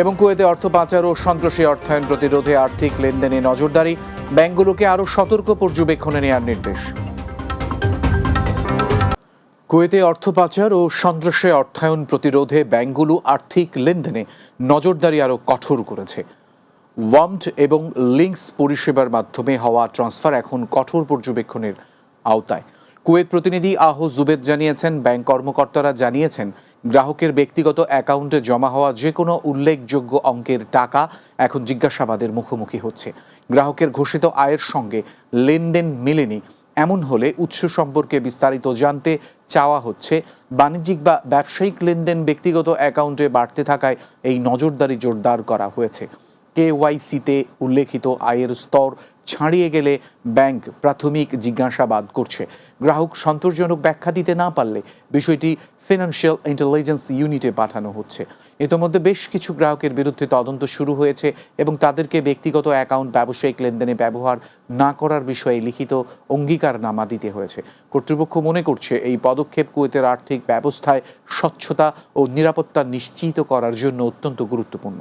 এবং কুয়েতে অর্থ পাচার ও সন্ত্রাসী অর্থায়ন প্রতিরোধে আর্থিক লেনদেনে নজরদারি ব্যাংকগুলোকে আরও সতর্ক পর্যবেক্ষণে নেওয়ার নির্দেশ। কুয়েতে অর্থ পাচার ও সন্ত্রাসে অর্থায়ন প্রতিরোধে ব্যাংকগুলো আর্থিক লেনদেনে নজরদারি আরও কঠোর করেছে। ওয়ামড এবং লিঙ্কস পরিষেবার মাধ্যমে হওয়া ট্রান্সফার এখন কঠোর পর্যবেক্ষণের আওতায়। কুয়েত প্রতিনিধি আহ জুবেদ জানিয়েছেন, ব্যাংক কর্মকর্তারা জানিয়েছেন গ্রাহকের ব্যক্তিগত অ্যাকাউন্টে জমা হওয়া যে কোনো উল্লেখযোগ্য অঙ্কের টাকা এখন জিজ্ঞাসাবাদের মুখোমুখি হচ্ছে। গ্রাহকের ঘোষিত আয়ের সঙ্গে লেনদেন মেলেনি। এমন হলে উৎস সম্পর্কে বিস্তারিত জানতে চাওয়া হচ্ছে, বাণিজ্যিক বা ব্যবসায়িক লেনদেন ব্যক্তিগত অ্যাকাউন্টে বাড়তে থাকায় এই নজরদারি জোরদার করা হয়েছে। কেওয়াইসিতে উল্লেখিত আয়ের স্তর ছাড়িয়ে গেলে ব্যাংক প্রাথমিক জিজ্ঞাসাবাদ করছে। গ্রাহক সন্তোষজনক ব্যাখ্যা দিতে না পারলে বিষয়টি ফিনান্সিয়াল ইন্টেলিজেন্স ইউনিটে পাঠানো হচ্ছে। ইতোমধ্যে বেশ কিছু গ্রাহকের বিরুদ্ধে তদন্ত শুরু হয়েছে এবং তাদেরকে ব্যক্তিগত অ্যাকাউন্ট, ব্যবসায়িক লেনদেনে ব্যবহার না করার বিষয়ে লিখিত অঙ্গীকারনামা দিতে হয়েছে। কর্তৃপক্ষ মনে করছে এই পদক্ষেপ কুয়েতের আর্থিক ব্যবস্থায় স্বচ্ছতা ও নিরাপত্তা নিশ্চিত করার জন্য অত্যন্ত গুরুত্বপূর্ণ।